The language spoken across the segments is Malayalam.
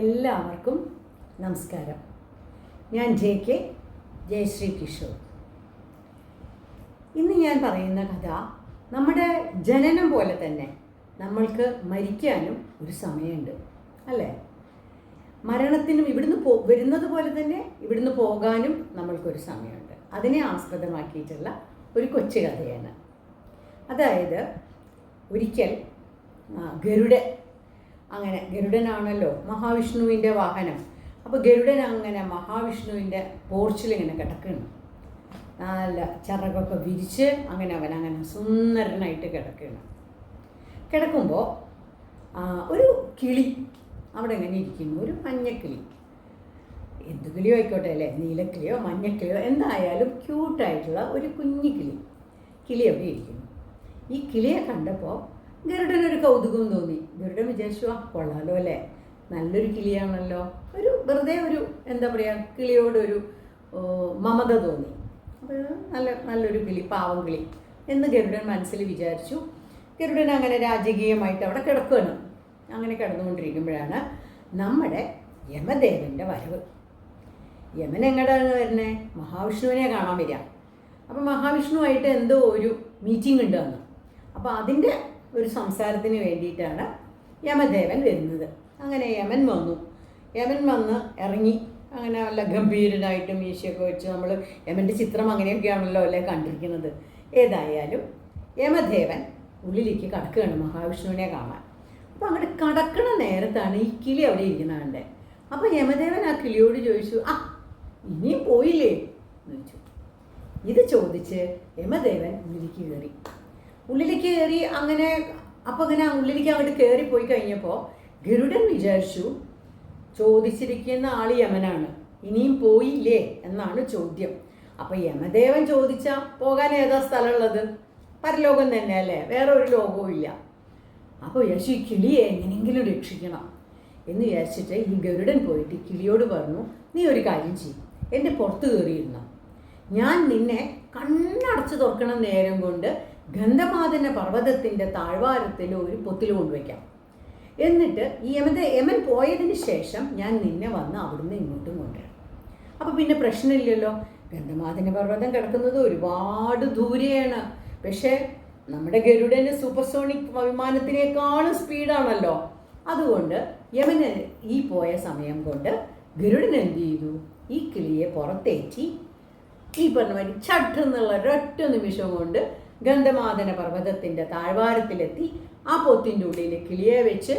എല്ലാവർക്കും നമസ്കാരം. ഞാൻ ജെ കെ ജയശ്രീ കിഷോർ. ഇന്ന് ഞാൻ പറയുന്ന കഥ നമ്മുടെ ജനനം പോലെ തന്നെ നമ്മൾക്ക് മരിക്കാനും ഒരു സമയമുണ്ട് അല്ലേ? മരണത്തിനും ഇവിടുന്ന് പോ വരുന്നത് പോലെ തന്നെ ഇവിടുന്ന് പോകാനും നമ്മൾക്കൊരു സമയമുണ്ട്. അതിനെ ആസ്പദമാക്കിയിട്ടുള്ള ഒരു കൊച്ചു കഥയാണ്. അതായത് ഒരിക്കൽ ഗരുഡ അങ്ങനെ ഗരുഡനാണല്ലോ മഹാവിഷ്ണുവിന്റെ വാഹനം. അപ്പോൾ ഗരുഡൻ അങ്ങനെ മഹാവിഷ്ണുവിന്റെ പോർച്ചിൽ ഇങ്ങനെ കിടക്കുന്നു. നല്ല ചിറകൊക്കെ വിരിച്ച് അങ്ങനെ അവൻ അങ്ങനെ സുന്ദരനായിട്ട് കിടക്കുകയാണ് കിടക്കുമ്പോൾ ഒരു കിളി അവിടെ ഇങ്ങനെ ഇരിക്കുന്നു. ഒരു മഞ്ഞക്കിളി എന്ത് കിളിയോ ആയിക്കോട്ടെ അല്ലേ? നീലക്കിളിയോ മഞ്ഞക്കിളിയോ എന്തായാലും ക്യൂട്ടായിട്ടുള്ള ഒരു കുഞ്ഞു കിളി. കിളി അവിടെ ഇരിക്കുന്നു. ഈ കിളിയെ കണ്ടപ്പോൾ ഗരുഡനൊരു കൗതുകം തോന്നി. ഗരുഡൻ വിചാരിച്ചു ആ കൊള്ളാലോ അല്ലേ? നല്ലൊരു കിളിയാണല്ലോ. ഒരു വെറുതെ ഒരു എന്താ പറയുക കിളിയോടൊരു മമത തോന്നി. അപ്പോൾ നല്ല നല്ലൊരു കിളി പാവം കിളി എന്ന് ഗരുഡൻ മനസ്സിൽ വിചാരിച്ചു. ഗരുഡൻ അങ്ങനെ രാജകീയമായിട്ട് അവിടെ കിടക്കുകയാണ് അങ്ങനെ കിടന്നുകൊണ്ടിരിക്കുമ്പോഴാണ് നമ്മുടെ യമദേവന്റെ വരവ്. യമൻ എങ്ങോട്ടാണ് വരുന്നത് മഹാവിഷ്ണുവിനെ കാണാൻ വരിക. അപ്പം മഹാവിഷ്ണുവായിട്ട് എന്തോ ഒരു മീറ്റിംഗ് ഉണ്ട് അന്ന്. അപ്പോൾ അതിന്റെ ഒരു സംസാരത്തിന് വേണ്ടിയിട്ടാണ് യമദേവൻ വരുന്നത്. അങ്ങനെ യമൻ വന്നു. യമൻ വന്ന് ഇറങ്ങി. അങ്ങനെ നല്ല ഗംഭീരനായിട്ട് മീശയൊക്കെ വെച്ച് നമ്മൾ യമന്റെ ചിത്രം അങ്ങനെയൊക്കെയാണല്ലോ അല്ലേ കണ്ടിരിക്കുന്നത്. ഏതായാലും യമദേവൻ ഉള്ളിലേക്ക് കടക്കുകയാണ് മഹാവിഷ്ണുവിനെ കാണാൻ. അപ്പോൾ അങ്ങോട്ട് കടക്കണ നേരത്താണ് ഈ കിളി അവിടെ ഇരിക്കുന്നത് അപ്പോൾ യമദേവൻ ആ കിളിയോട് ചോദിച്ചു ആ ഇനിയും പോയില്ലേ? എന്ന് ചോദിച്ചു. ഇത് ചോദിച്ച് യമദേവൻ ഉള്ളിലേക്ക് കയറി. ഉള്ളിലേക്ക് കയറി അങ്ങനെ അപ്പം അങ്ങനെ ഉള്ളിലേക്ക് അങ്ങോട്ട് കയറി പോയി കഴിഞ്ഞപ്പോൾ ഗരുഡൻ വിചാരിച്ചു ചോദിച്ചിരിക്കുന്ന ആൾ യമനാണ്. ഇനിയും പോയില്ലേ? എന്നാണ് ചോദ്യം. അപ്പം യമദേവൻ ചോദിച്ചാൽ പോകാൻ ഏതാ സ്ഥലമുള്ളത്? പരലോകം തന്നെ അല്ലേ? വേറെ ഒരു ലോകവും ഇല്ല. അപ്പോൾ വിചാരിച്ചു ഈ കിളിയെ എങ്ങനെയെങ്കിലും രക്ഷിക്കണം എന്ന് വിചാരിച്ചിട്ട് ഈ ഗരുഡൻ പോയിട്ട് കിളിയോട് പറഞ്ഞു നീ ഒരു കാര്യം ചെയ്യും. എന്റെ പുറത്ത് കയറിയിരുന്നു ഞാൻ നിന്നെ കണ്ണടച്ച് തുറക്കണം നേരം കൊണ്ട് ഗന്ധമാദന പർവതത്തിന്റെ താഴ്വാരത്തിൽ ഒരു പൊത്തിൽ കൊണ്ടുവയ്ക്കാം. എന്നിട്ട് ഈ യമൻ യമൻ പോയതിന് ശേഷം ഞാൻ നിന്നെ വന്ന് അവിടുന്ന് ഇങ്ങോട്ടും കൊണ്ടുവരാം. അപ്പോൾ പിന്നെ പ്രശ്നമില്ലല്ലോ. ഗന്ധമാദന പർവതം കിടക്കുന്നത് ഒരുപാട് ദൂരെയാണ്. പക്ഷേ നമ്മുടെ ഗരുഡന് സൂപ്പർസോണിക് വിമാനത്തിനേക്കാളും സ്പീഡാണല്ലോ. അതുകൊണ്ട് യമന് ഈ പോയ സമയം കൊണ്ട് ഗരുഡൻ എന്ത് ചെയ്തു? ഈ കിളിയെ പുറത്തേറ്റി ഈ പറഞ്ഞ മാതിരി ചട്ടെന്നുള്ള ഒരൊറ്റ നിമിഷം കൊണ്ട് ഗന്ധമാദന പർവതത്തിന്റെ താഴ്വാരത്തിലെത്തി ആ പൊത്തിന്റെ ഉള്ളിൽ കിളിയെ വെച്ച്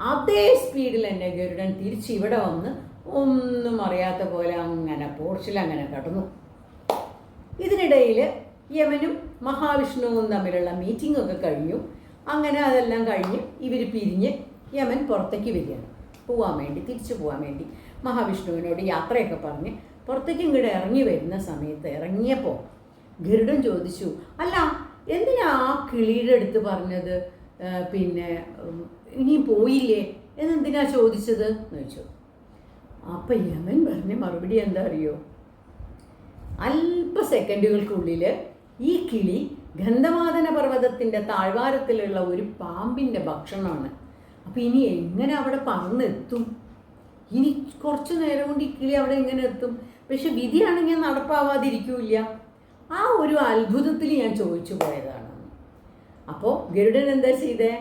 അതേ സ്പീഡിൽ തന്നെ ഗരുഡൻ തിരിച്ച് ഇവിടെ വന്ന് ഒന്നും അറിയാത്ത പോലെ അങ്ങനെ പോർച്ചിൽ അങ്ങനെ കടന്നു. ഇതിനിടയിൽ യമനും മഹാവിഷ്ണുവും തമ്മിലുള്ള മീറ്റിംഗ് ഒക്കെ കഴിഞ്ഞു. അങ്ങനെ അതെല്ലാം കഴിഞ്ഞ് ഇവർ പിരിഞ്ഞ് യമൻ പുറത്തേക്ക് വരികയാണ് പോകാൻ വേണ്ടി തിരിച്ചു പോകാൻ വേണ്ടി മഹാവിഷ്ണുവിനോട് യാത്രയൊക്കെ പറഞ്ഞ് പുറത്തേക്ക് ഇങ്ങോട്ട് ഇറങ്ങി വരുന്ന സമയത്ത് ഇറങ്ങിയപ്പോൾ ഗരുഡൻ ചോദിച്ചു അല്ല എന്തിനാ ആ കിളിയുടെ അടുത്ത് പറഞ്ഞത്? പിന്നെ ഇനി പോയില്ലേ? എന്നെന്തിനാ ചോദിച്ചത്? എന്ന് ചോദിച്ചു. അപ്പം യമൻ പറഞ്ഞ മറുപടി എന്താ അറിയോ? അല്പ സെക്കൻഡുകൾക്കുള്ളിൽ ഈ കിളി ഗന്ധമാദന പർവതത്തിന്റെ താഴ്വാരത്തിലുള്ള ഒരു പാമ്പിന്റെ ഭക്ഷണമാണ്. അപ്പം ഇനി എങ്ങനെ അവിടെ പറന്നെത്തും? ഇനി കുറച്ചു നേരം കൊണ്ട് ഈ കിളി അവിടെ എങ്ങനെ എത്തും? പക്ഷെ വിധിയാണെങ്കിൽ നടപ്പാവാതിരിക്കൂല ആ ഒരു അത്ഭുതത്തിൽ ഞാൻ ചോദിച്ചു പോയതാണ്. അപ്പോൾ ഗരുഡൻ എന്താ ചെയ്തേ?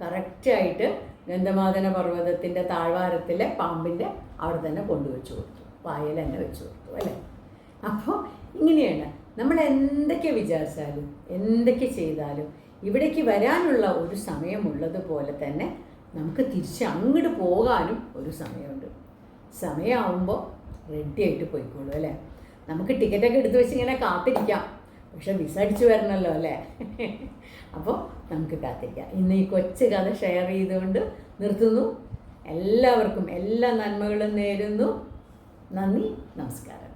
കറക്റ്റായിട്ട് ഗന്ധമാദന പർവതത്തിന്റെ താഴ്വാരത്തിലെ പാമ്പിന്റെ അവിടെ തന്നെ കൊണ്ടുവച്ചു കൊടുത്തു. വായൽ തന്നെ വെച്ചു കൊടുത്തു അല്ലേ? അപ്പോൾ ഇങ്ങനെയാണ് നമ്മൾ എന്തൊക്കെ വിചാരിച്ചാലും എന്തൊക്കെ ചെയ്താലും ഇവിടേക്ക് വരാനുള്ള ഒരു സമയമുള്ളതുപോലെ തന്നെ നമുക്ക് തിരിച്ച് അങ്ങോട്ട് പോകാനും ഒരു സമയമുണ്ട്. സമയമാവുമ്പോൾ റെഡിയായിട്ട് പോയിക്കോളൂ അല്ലേ? നമുക്ക് ടിക്കറ്റ് ഒക്കെ എടുത്ത് വെച്ച് ഇങ്ങനെ കാത്തിരിക്കാം. പക്ഷെ വിസ അടിച്ചു വരണമല്ലോ അല്ലേ? അപ്പോൾ നമുക്ക് കാത്തിരിക്കാം. ഇന്ന് ഈ കൊച്ചു കഥ ഷെയർ ചെയ്തുകൊണ്ട് നിർത്തുന്നു. എല്ലാവർക്കും എല്ലാ നന്മകളും നേരുന്നു. നന്ദി നമസ്കാരം.